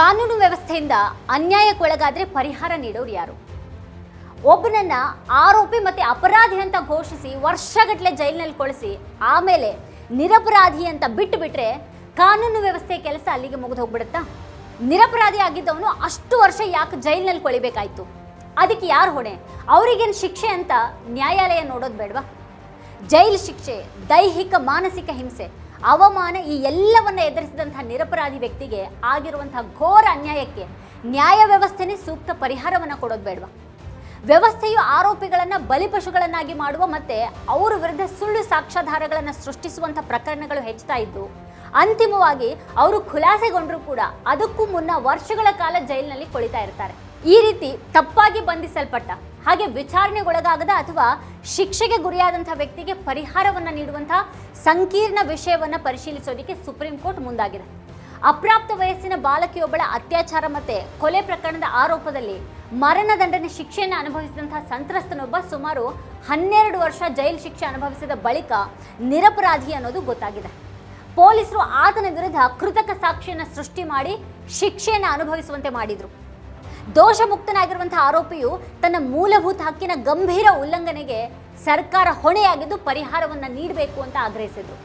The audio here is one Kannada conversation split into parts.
ಕಾನೂನು ವ್ಯವಸ್ಥೆಯಿಂದ ಅನ್ಯಾಯಕ್ಕೊಳಗಾದ್ರೆ ಪರಿಹಾರ ನೀಡೋರು ಯಾರು? ಒಬ್ಬನನ್ನ ಆರೋಪಿ ಮತ್ತೆ ಅಪರಾಧಿ ಅಂತ ಘೋಷಿಸಿ ವರ್ಷಗಟ್ಟಲೆ ಜೈಲಿನಲ್ಲಿ ಕೊಳಿಸಿ, ಆಮೇಲೆ ನಿರಪರಾಧಿ ಅಂತ ಬಿಟ್ಟು ಬಿಟ್ರೆ ಕಾನೂನು ವ್ಯವಸ್ಥೆ ಕೆಲಸ ಅಲ್ಲಿಗೆ ಮುಗಿದು ಹೋಗ್ಬಿಡುತ್ತಾ? ನಿರಪರಾಧಿ ಆಗಿದ್ದವನು ಅಷ್ಟು ವರ್ಷ ಯಾಕೆ ಜೈಲಿನಲ್ಲಿ ಕೊಳಿಬೇಕಾಯ್ತು? ಅದಕ್ಕೆ ಯಾರು ಹೊಣೆ? ಅವರಿಗೇನು ಶಿಕ್ಷೆ ಅಂತ ನ್ಯಾಯಾಲಯ ನೋಡೋದು ಬೇಡವಾ? ಜೈಲು ಶಿಕ್ಷೆ, ದೈಹಿಕ ಮಾನಸಿಕ ಹಿಂಸೆ ಅವಮಾನ ಈ ಎಲ್ಲವನ್ನು ಎದುರಿಸಿದಂಥ ನಿರಪರಾಧಿ ವ್ಯಕ್ತಿಗೆ ಆಗಿರುವಂಥ ಘೋರ ಅನ್ಯಾಯಕ್ಕೆ ನ್ಯಾಯ ವ್ಯವಸ್ಥೆನೇ ಸೂಕ್ತ ಪರಿಹಾರವನ್ನು ಕೊಡೋದು ಬೇಡವಾ? ವ್ಯವಸ್ಥೆಯು ಆರೋಪಿಗಳನ್ನು ಬಲಿಪಶುಗಳನ್ನಾಗಿ ಮಾಡುವ ಮತ್ತು ಅವರ ವಿರುದ್ಧ ಸುಳ್ಳು ಸಾಕ್ಷ್ಯಾಧಾರಗಳನ್ನು ಸೃಷ್ಟಿಸುವಂಥ ಪ್ರಕರಣಗಳು ಹೆಚ್ಚುತ್ತಾ ಇದ್ದು, ಅಂತಿಮವಾಗಿ ಅವರು ಖುಲಾಸೆಗೊಂಡರೂ ಕೂಡ ಅದಕ್ಕೂ ಮುನ್ನ ವರ್ಷಗಳ ಕಾಲ ಜೈಲಿನಲ್ಲಿ ಕೊಳಿತಾ ಇರ್ತಾರೆ. ಈ ರೀತಿ ತಪ್ಪಾಗಿ ಬಂಧಿಸಲ್ಪಟ್ಟ ಹಾಗೆ ವಿಚಾರಣೆಗೊಳಗಾಗದ ಅಥವಾ ಶಿಕ್ಷೆಗೆ ಗುರಿಯಾದಂಥ ವ್ಯಕ್ತಿಗೆ ಪರಿಹಾರವನ್ನ ನೀಡುವಂತಹ ಸಂಕೀರ್ಣ ವಿಷಯವನ್ನ ಪರಿಶೀಲಿಸೋದಕ್ಕೆ ಸುಪ್ರೀಂ ಕೋರ್ಟ್ ಮುಂದಾಗಿದೆ. ಅಪ್ರಾಪ್ತ ವಯಸ್ಸಿನ ಬಾಲಕಿಯೊಬ್ಬಳ ಅತ್ಯಾಚಾರ ಮತ್ತೆ ಕೊಲೆ ಪ್ರಕರಣದ ಆರೋಪದಲ್ಲಿ ಮರಣದಂಡನೆ ಶಿಕ್ಷೆಯನ್ನು ಅನುಭವಿಸಿದಂತಹ ಸಂತ್ರಸ್ತನೊಬ್ಬ ಸುಮಾರು ಹನ್ನೆರಡು ವರ್ಷ ಜೈಲು ಶಿಕ್ಷೆ ಅನುಭವಿಸಿದ ಬಳಿಕ ನಿರಪರಾಧಿ ಅನ್ನೋದು ಗೊತ್ತಾಗಿದೆ. ಪೊಲೀಸರು ಆತನ ವಿರುದ್ಧ ಕೃತಕ ಸಾಕ್ಷಿಯನ್ನು ಸೃಷ್ಟಿ ಮಾಡಿ ಶಿಕ್ಷೆಯನ್ನು ಅನುಭವಿಸುವಂತೆ ಮಾಡಿದ್ರು. ದೋಷಮುಕ್ತನಾಗಿರುವಂತಹ ಆರೋಪಿಯು ತನ್ನ ಮೂಲಭೂತ ಹಕ್ಕಿನ ಗಂಭೀರ ಉಲ್ಲಂಘನೆಗೆ ಸರ್ಕಾರ ಹೊಣೆಯಾಗಿದ್ದು ಪರಿಹಾರವನ್ನು ನೀಡಬೇಕು ಅಂತ ಆಗ್ರಹಿಸಿದ್ರು.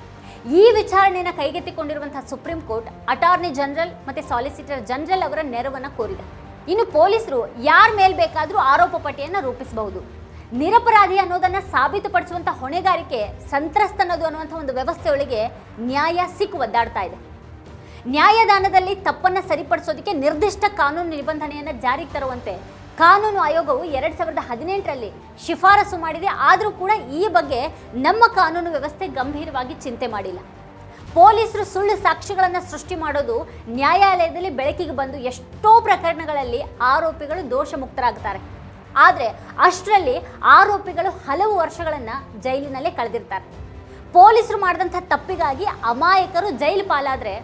ಈ ವಿಚಾರಣೆಯನ್ನು ಕೈಗೆತ್ತಿಕೊಂಡಿರುವಂತಹ ಸುಪ್ರೀಂ ಕೋರ್ಟ್ ಅಟಾರ್ನಿ ಜನರಲ್ ಮತ್ತೆ ಸಾಲಿಸಿಟರ್ ಜನರಲ್ ಅವರ ನೆರವನ್ನ ಕೋರಿದೆ. ಇನ್ನು ಪೊಲೀಸರು ಯಾರ ಮೇಲೆ ಬೇಕಾದರೂ ಆರೋಪ ಪಟ್ಟಿಯನ್ನು ರೂಪಿಸಬಹುದು. ನಿರಪರಾಧಿ ಅನ್ನೋದನ್ನ ಸಾಬೀತುಪಡಿಸುವಂಥ ಹೊಣೆಗಾರಿಕೆ, ಸಂತ್ರಸ್ತನದು ಅನ್ನುವಂಥ ಒಂದು ವ್ಯವಸ್ಥೆಯೊಳಗೆ ನ್ಯಾಯ ಸಿಕ್ಕು ಒದ್ದಾಡ್ತಾ ಇದೆ. ನ್ಯಾಯದಾನದಲ್ಲಿ ತಪ್ಪನ್ನು ಸರಿಪಡಿಸೋದಕ್ಕೆ ನಿರ್ದಿಷ್ಟ ಕಾನೂನು ನಿಬಂಧನೆಯನ್ನು ಜಾರಿಗೆ ತರುವಂತೆ ಕಾನೂನು ಆಯೋಗವು ಎರಡು ಸಾವಿರದ ಹದಿನೆಂಟರಲ್ಲಿ ಶಿಫಾರಸು ಮಾಡಿದೆ. ಆದರೂ ಕೂಡ ಈ ಬಗ್ಗೆ ನಮ್ಮ ಕಾನೂನು ವ್ಯವಸ್ಥೆ ಗಂಭೀರವಾಗಿ ಚಿಂತೆ ಮಾಡಿಲ್ಲ. ಪೊಲೀಸರು ಸುಳ್ಳು ಸಾಕ್ಷಿಗಳನ್ನು ಸೃಷ್ಟಿ ಮಾಡೋದು ನ್ಯಾಯಾಲಯದಲ್ಲಿ ಬೆಳಕಿಗೆ ಬಂದು ಎಷ್ಟೋ ಪ್ರಕರಣಗಳಲ್ಲಿ ಆರೋಪಿಗಳು ದೋಷಮುಕ್ತರಾಗ್ತಾರೆ. ಆದರೆ ಅಷ್ಟರಲ್ಲಿ ಆರೋಪಿಗಳು ಹಲವು ವರ್ಷಗಳನ್ನು ಜೈಲಿನಲ್ಲೇ ಕಳೆದಿರ್ತಾರೆ. ಪೊಲೀಸರು ಮಾಡಿದಂಥ ತಪ್ಪಿಗಾಗಿ ಅಮಾಯಕರು ಜೈಲು ಪಾಲಾದರೆ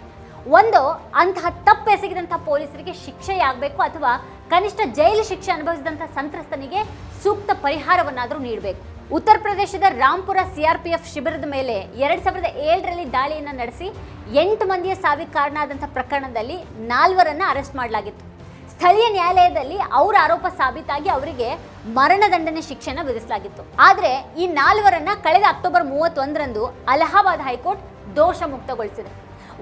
ಒಂದು, ಅಂತಹ ತಪ್ಪು ಎಸಗಿದಂಥ ಪೊಲೀಸರಿಗೆ ಶಿಕ್ಷೆಯಾಗಬೇಕು ಅಥವಾ ಕನಿಷ್ಠ ಜೈಲು ಶಿಕ್ಷೆ ಅನುಭವಿಸಿದಂಥ ಸಂತ್ರಸ್ತನಿಗೆ ಸೂಕ್ತ ಪರಿಹಾರವನ್ನಾದರೂ ನೀಡಬೇಕು. ಉತ್ತರ ಪ್ರದೇಶದ ರಾಂಪುರ ಸಿಆರ್ಪಿಎಫ್ ಶಿಬಿರದ ಮೇಲೆ ಎರಡು ಸಾವಿರದ ಏಳರಲ್ಲಿ ದಾಳಿಯನ್ನು ನಡೆಸಿ ಎಂಟು ಮಂದಿಯ ಸಾವಿಗೆ ಕಾರಣ ಆದಂಥ ಪ್ರಕರಣದಲ್ಲಿ ನಾಲ್ವರನ್ನು ಅರೆಸ್ಟ್ ಮಾಡಲಾಗಿತ್ತು. ಸ್ಥಳೀಯ ನ್ಯಾಯಾಲಯದಲ್ಲಿ ಅವರ ಆರೋಪ ಸಾಬೀತಾಗಿ ಅವರಿಗೆ ಮರಣದಂಡನೆ ಶಿಕ್ಷೆನ ವಿಧಿಸಲಾಗಿತ್ತು. ಆದರೆ ಈ ನಾಲ್ವರನ್ನ ಕಳೆದ ಅಕ್ಟೋಬರ್ ಮೂವತ್ತೊಂದರಂದು ಅಲಹಾಬಾದ್ ಹೈಕೋರ್ಟ್ ದೋಷ ಮುಕ್ತಗೊಳಿಸಿದೆ.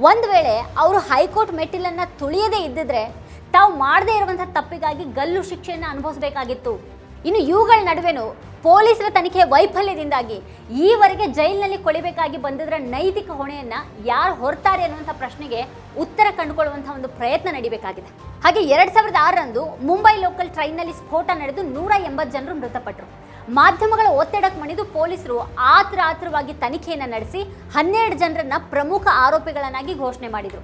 ಒಂದು ವೇಳೆ ಅವರು ಹೈಕೋರ್ಟ್ ಮೆಟ್ಟಿಲನ್ನು ತುಳಿಯದೇ ಇದ್ದಿದ್ರೆ ತಾವು ಮಾಡದೇ ಇರುವಂಥ ತಪ್ಪಿಗಾಗಿ ಗಲ್ಲು ಶಿಕ್ಷೆಯನ್ನು ಅನುಭವಿಸಬೇಕಾಗಿತ್ತು. ಇನ್ನು ಇವುಗಳ ನಡುವೆನೂ ಪೊಲೀಸರ ತನಿಖೆ ವೈಫಲ್ಯದಿಂದಾಗಿ ಈವರೆಗೆ ಜೈಲಿನಲ್ಲಿ ಕೊಳಿಬೇಕಾಗಿ ಬಂದಿದ್ದರ ನೈತಿಕ ಹೊಣೆಯನ್ನು ಯಾರು ಹೊರ್ತಾರೆ ಅನ್ನುವಂಥ ಪ್ರಶ್ನೆಗೆ ಉತ್ತರ ಕಂಡುಕೊಳ್ಳುವಂಥ ಒಂದು ಪ್ರಯತ್ನ ನಡೀಬೇಕಾಗಿದೆ. ಹಾಗೆ ಎರಡು ಸಾವಿರದ ಆರರಂದು ಮುಂಬೈ ಲೋಕಲ್ ಟ್ರೈನ್ನಲ್ಲಿ ಸ್ಫೋಟ ನಡೆದು ನೂರ ಎಂಬತ್ತು ಜನರು ಮೃತಪಟ್ಟರು ಮಾಧ್ಯಮಗಳ ಒತ್ತಡಕ್ಕೆ ಮಣಿದು ಪೊಲೀಸರು ಆತ್ರ ಆತ್ರವಾಗಿ ತನಿಖೆಯನ್ನು ನಡೆಸಿ ಹನ್ನೆರಡು ಜನರನ್ನ ಪ್ರಮುಖ ಆರೋಪಿಗಳನ್ನಾಗಿ ಘೋಷಣೆ ಮಾಡಿದರು.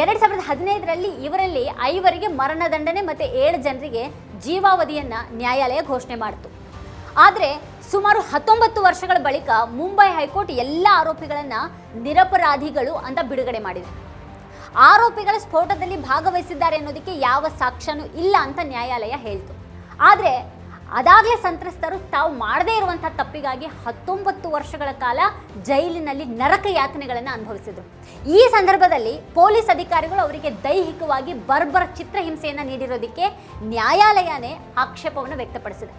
ಎರಡು ಸಾವಿರದ ಹದಿನೈದರಲ್ಲಿ ಇವರಲ್ಲಿ ಐವರಿಗೆ ಮರಣದಂಡನೆ ಮತ್ತು ಏಳು ಜನರಿಗೆ ಜೀವಾವಧಿಯನ್ನು ನ್ಯಾಯಾಲಯ ಘೋಷಣೆ ಮಾಡಿತು. ಆದರೆ ಸುಮಾರು ಹತ್ತೊಂಬತ್ತು ವರ್ಷಗಳ ಬಳಿಕ ಮುಂಬೈ ಹೈಕೋರ್ಟ್ ಎಲ್ಲ ಆರೋಪಿಗಳನ್ನು ನಿರಪರಾಧಿಗಳು ಅಂತ ಬಿಡುಗಡೆ ಮಾಡಿದೆ. ಆರೋಪಿಗಳ ಸ್ಫೋಟದಲ್ಲಿ ಭಾಗವಹಿಸಿದ್ದಾರೆ ಅನ್ನೋದಕ್ಕೆ ಯಾವ ಸಾಕ್ಷ್ಯನೂ ಇಲ್ಲ ಅಂತ ನ್ಯಾಯಾಲಯ ಹೇಳಿತು. ಆದರೆ ಅದಾಗಲೇ ಸಂತ್ರಸ್ತರು ತಾವು ಮಾಡದೇ ಇರುವಂಥ ತಪ್ಪಿಗಾಗಿ ಹತ್ತೊಂಬತ್ತು ವರ್ಷಗಳ ಕಾಲ ಜೈಲಿನಲ್ಲಿ ನರಕ ಯಾತನೆಗಳನ್ನು ಅನುಭವಿಸಿದರು. ಈ ಸಂದರ್ಭದಲ್ಲಿ ಪೊಲೀಸ್ ಅಧಿಕಾರಿಗಳು ಅವರಿಗೆ ದೈಹಿಕವಾಗಿ ಬರ್ಬರ ಚಿತ್ರಹಿಂಸೆಯನ್ನು ನೀಡಿರೋದಕ್ಕೆ ನ್ಯಾಯಾಲಯನೇ ಆಕ್ಷೇಪವನ್ನು ವ್ಯಕ್ತಪಡಿಸಿದೆ.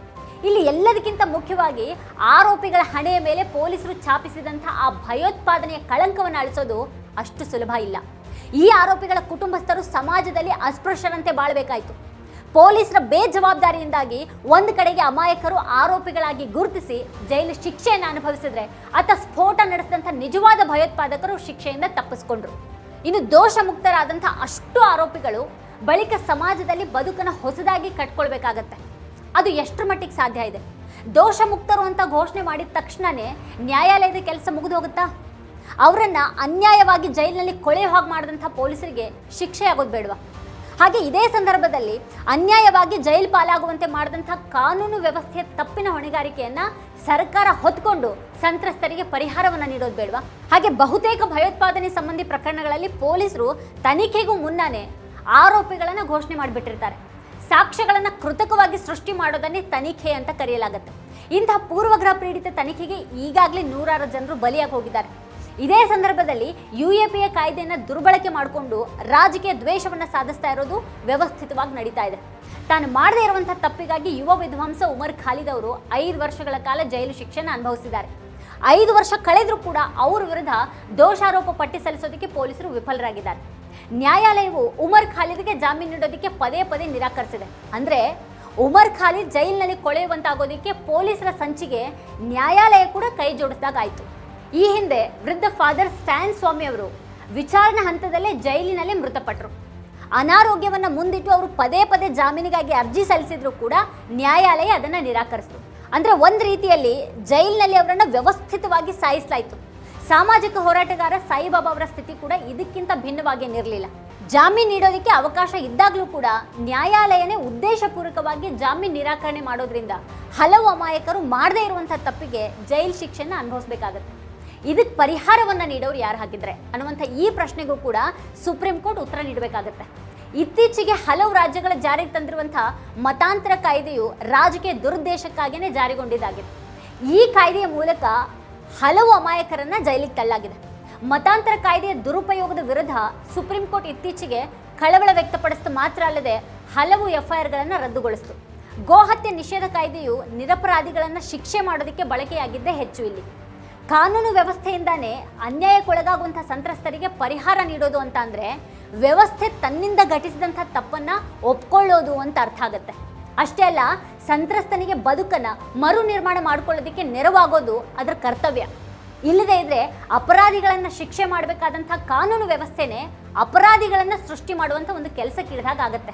ಇಲ್ಲಿ ಎಲ್ಲದಕ್ಕಿಂತ ಮುಖ್ಯವಾಗಿ ಆರೋಪಿಗಳ ಹಣೆಯ ಮೇಲೆ ಪೊಲೀಸರು ಛಾಪಿಸಿದಂಥ ಆ ಭಯೋತ್ಪಾದನೆಯ ಕಳಂಕವನ್ನು ಅಳಿಸೋದು ಅಷ್ಟು ಸುಲಭ ಇಲ್ಲ. ಈ ಆರೋಪಿಗಳ ಕುಟುಂಬಸ್ಥರು ಸಮಾಜದಲ್ಲಿ ಅಸ್ಪೃಶ್ಯರಂತೆ ಬಾಳಬೇಕಾಯಿತು. ಪೊಲೀಸರ ಬೇಜವಾಬ್ದಾರಿಯಿಂದಾಗಿ ಒಂದು ಕಡೆಗೆ ಅಮಾಯಕರು ಆರೋಪಿಗಳಾಗಿ ಗುರುತಿಸಿ ಜೈಲು ಶಿಕ್ಷೆಯನ್ನು ಅನುಭವಿಸಿದ್ರೆ ಆತ ಸ್ಫೋಟ ನಡೆಸಿದಂಥ ನಿಜವಾದ ಭಯೋತ್ಪಾದಕರು ಶಿಕ್ಷೆಯಿಂದ ತಪ್ಪಿಸ್ಕೊಂಡ್ರು. ಇನ್ನು ದೋಷ ಮುಕ್ತರಾದಂಥ ಅಷ್ಟು ಆರೋಪಿಗಳು ಬಳಿಕ ಸಮಾಜದಲ್ಲಿ ಬದುಕನ್ನು ಹೊಸದಾಗಿ ಕಟ್ಕೊಳ್ಬೇಕಾಗತ್ತೆ. ಅದು ಎಷ್ಟರ ಮಟ್ಟಿಗೆ ಸಾಧ್ಯ ಇದೆ? ದೋಷ ಮುಕ್ತರು ಅಂತ ಘೋಷಣೆ ಮಾಡಿದ ತಕ್ಷಣವೇ ನ್ಯಾಯಾಲಯದ ಕೆಲಸ ಮುಗಿದು ಹೋಗುತ್ತಾ ಅವರನ್ನು ಅನ್ಯಾಯವಾಗಿ ಜೈಲಿನಲ್ಲಿ ಕೊಳೆ ಹಾಗೆ ಮಾಡಿದಂಥ ಪೊಲೀಸರಿಗೆ ಶಿಕ್ಷೆ ಆಗೋದು ಬೇಡವಾ? ಹಾಗೆ ಇದೇ ಸಂದರ್ಭದಲ್ಲಿ ಅನ್ಯಾಯವಾಗಿ ಜೈಲು ಪಾಲಾಗುವಂತೆ ಮಾಡಿದಂತಹ ಕಾನೂನು ವ್ಯವಸ್ಥೆಯ ತಪ್ಪಿನ ಹೊಣೆಗಾರಿಕೆಯನ್ನ ಸರ್ಕಾರ ಹೊತ್ಕೊಂಡು ಸಂತ್ರಸ್ತರಿಗೆ ಪರಿಹಾರವನ್ನು ನೀಡೋದು ಬೇಡವಾ? ಹಾಗೆ ಬಹುತೇಕ ಭಯೋತ್ಪಾದನೆ ಸಂಬಂಧಿ ಪ್ರಕರಣಗಳಲ್ಲಿ ಪೊಲೀಸರು ತನಿಖೆಗೂ ಮುನ್ನನೇ ಆರೋಪಿಗಳನ್ನು ಘೋಷಣೆ ಮಾಡಿಬಿಟ್ಟಿರ್ತಾರೆ. ಸಾಕ್ಷ್ಯಗಳನ್ನು ಕೃತಕವಾಗಿ ಸೃಷ್ಟಿ ಮಾಡೋದನ್ನೇ ತನಿಖೆ ಅಂತ ಕರೆಯಲಾಗುತ್ತೆ. ಇಂತಹ ಪೂರ್ವಗ್ರಹ ಪೀಡಿತ ತನಿಖೆಗೆ ಈಗಾಗಲೇ ನೂರಾರು ಜನರು ಬಲಿಯಾಗಿ ಹೋಗಿದ್ದಾರೆ. ಇದೇ ಸಂದರ್ಭದಲ್ಲಿ ಯು ಎ ಪಿ ಎ ಕಾಯ್ದೆಯನ್ನು ದುರ್ಬಳಕೆ ಮಾಡಿಕೊಂಡು ರಾಜಕೀಯ ದ್ವೇಷವನ್ನು ಸಾಧಿಸ್ತಾ ಇರೋದು ವ್ಯವಸ್ಥಿತವಾಗಿ ನಡೀತಾ ಇದೆ. ತಾನು ಮಾಡದೇ ಇರುವಂಥ ತಪ್ಪಿಗಾಗಿ ಯುವ ವಿದ್ವಾಂಸ ಉಮರ್ ಖಾಲಿದ್ ಅವರು ಐದು ವರ್ಷಗಳ ಕಾಲ ಜೈಲು ಶಿಕ್ಷೆಯನ್ನು ಅನುಭವಿಸಿದ್ದಾರೆ. ಐದು ವರ್ಷ ಕಳೆದರೂ ಕೂಡ ಅವ್ರ ವಿರುದ್ಧ ದೋಷಾರೋಪ ಪಟ್ಟಿ ಸಲ್ಲಿಸೋದಕ್ಕೆ ಪೊಲೀಸರು ವಿಫಲರಾಗಿದ್ದಾರೆ. ನ್ಯಾಯಾಲಯವು ಉಮರ್ ಖಾಲಿದ್ಗೆ ಜಾಮೀನು ನೀಡೋದಕ್ಕೆ ಪದೇ ಪದೇ ನಿರಾಕರಿಸಿದೆ. ಅಂದರೆ ಉಮರ್ ಖಾಲಿದ್ ಜೈಲಿನಲ್ಲಿ ಕೊಳೆಯುವಂತಾಗೋದಕ್ಕೆ ಪೊಲೀಸರ ಸಂಚಿಗೆ ನ್ಯಾಯಾಲಯ ಕೂಡ ಕೈ ಜೋಡಿಸಿದಾಗಾಯ್ತು. ಈ ಹಿಂದೆ ವೃದ್ಧ ಫಾದರ್ ಸ್ಟ್ಯಾನ್ ಸ್ವಾಮಿ ಅವರು ವಿಚಾರಣಾ ಹಂತದಲ್ಲೇ ಜೈಲಿನಲ್ಲೇ ಮೃತಪಟ್ಟರು ಅನಾರೋಗ್ಯವನ್ನು ಮುಂದಿಟ್ಟು ಅವರು ಪದೇ ಪದೇ ಜಾಮೀನಿಗಾಗಿ ಅರ್ಜಿ ಸಲ್ಲಿಸಿದ್ರು ಕೂಡ ನ್ಯಾಯಾಲಯ ಅದನ್ನ ನಿರಾಕರಿಸಿತು. ಅಂದ್ರೆ ಒಂದು ರೀತಿಯಲ್ಲಿ ಜೈಲಿನಲ್ಲಿ ಅವರನ್ನು ವ್ಯವಸ್ಥಿತವಾಗಿ ಸಾಯಿಸಲಾಯಿತು. ಸಾಮಾಜಿಕ ಹೋರಾಟಗಾರ ಸಾಯಿಬಾಬಾ ಅವರ ಸ್ಥಿತಿ ಕೂಡ ಇದಕ್ಕಿಂತ ಭಿನ್ನವಾಗೇನಿರಲಿಲ್ಲ ಜಾಮೀನು ನೀಡೋದಕ್ಕೆ ಅವಕಾಶ ಇದ್ದಾಗಲೂ ಕೂಡ ನ್ಯಾಯಾಲಯನೇ ಉದ್ದೇಶಪೂರ್ವಕವಾಗಿ ಜಾಮೀನು ನಿರಾಕರಣೆ ಮಾಡೋದ್ರಿಂದ ಹಲವು ಅಮಾಯಕರು ಮಾಡದೇ ಇರುವಂಥ ತಪ್ಪಿಗೆ ಜೈಲ್ ಶಿಕ್ಷೆನ ಅನುಭವಿಸಬೇಕಾಗತ್ತೆ. ಇದಕ್ಕೆ ಪರಿಹಾರವನ್ನು ನೀಡೋರು ಯಾರು ಹಾಕಿದ್ರೆ ಅನ್ನುವಂಥ ಈ ಪ್ರಶ್ನೆಗೂ ಕೂಡ ಸುಪ್ರೀಂ ಕೋರ್ಟ್ ಉತ್ತರ ನೀಡಬೇಕಾಗತ್ತೆ. ಇತ್ತೀಚೆಗೆ ಹಲವು ರಾಜ್ಯಗಳ ಜಾರಿಗೆ ತಂದಿರುವಂಥ ಮತಾಂತರ ಕಾಯ್ದೆಯು ರಾಜಕೀಯ ದುರುದ್ದೇಶಕ್ಕಾಗಿಯೇ ಜಾರಿಗೊಂಡಿದ್ದಾಗಿದೆ. ಈ ಕಾಯ್ದೆಯ ಮೂಲಕ ಹಲವು ಅಮಾಯಕರನ್ನ ಜೈಲಿಗೆ ತಳ್ಳಾಗಿದೆ. ಮತಾಂತರ ಕಾಯ್ದೆಯ ದುರುಪಯೋಗದ ವಿರುದ್ಧ ಸುಪ್ರೀಂ ಕೋರ್ಟ್ ಇತ್ತೀಚೆಗೆ ಕಳವಳ ವ್ಯಕ್ತಪಡಿಸಿದ ಮಾತ್ರ ಅಲ್ಲದೆ ಹಲವು ಎಫ್ಐಆರ್ಗಳನ್ನು ರದ್ದುಗೊಳಿಸಿತು. ಗೋಹತ್ಯೆ ನಿಷೇಧ ಕಾಯ್ದೆಯು ನಿರಪರಾಧಿಗಳನ್ನು ಶಿಕ್ಷೆ ಮಾಡೋದಕ್ಕೆ ಬಳಕೆಯಾಗಿದ್ದೇ ಹೆಚ್ಚು ಇಲ್ಲಿ. ಕಾನೂನು ವ್ಯವಸ್ಥೆಯಿಂದಾನೇ ಅನ್ಯಾಯಕ್ಕೊಳಗಾಗುವಂಥ ಸಂತ್ರಸ್ತರಿಗೆ ಪರಿಹಾರ ನೀಡೋದು ಅಂತ ಅಂದರೆ ವ್ಯವಸ್ಥೆ ತನ್ನಿಂದ ಘಟಿಸಿದಂಥ ತಪ್ಪನ್ನು ಒಪ್ಕೊಳ್ಳೋದು ಅಂತ ಅರ್ಥ ಆಗುತ್ತೆ. ಅಷ್ಟೇ ಅಲ್ಲ, ಸಂತ್ರಸ್ತನಿಗೆ ಬದುಕನ್ನು ಮರು ನಿರ್ಮಾಣ ಮಾಡ್ಕೊಳ್ಳೋದಕ್ಕೆ ನೆರವಾಗೋದು ಅದರ ಕರ್ತವ್ಯ. ಇಲ್ಲದೇ ಇದ್ರೆ ಅಪರಾಧಿಗಳನ್ನು ಶಿಕ್ಷೆ ಮಾಡಬೇಕಾದಂಥ ಕಾನೂನು ವ್ಯವಸ್ಥೆನೇ ಅಪರಾಧಿಗಳನ್ನು ಸೃಷ್ಟಿ ಮಾಡುವಂಥ ಒಂದು ಕೆಲಸಕ್ಕೆ ಇಳಿದಾಗ ಆಗುತ್ತೆ.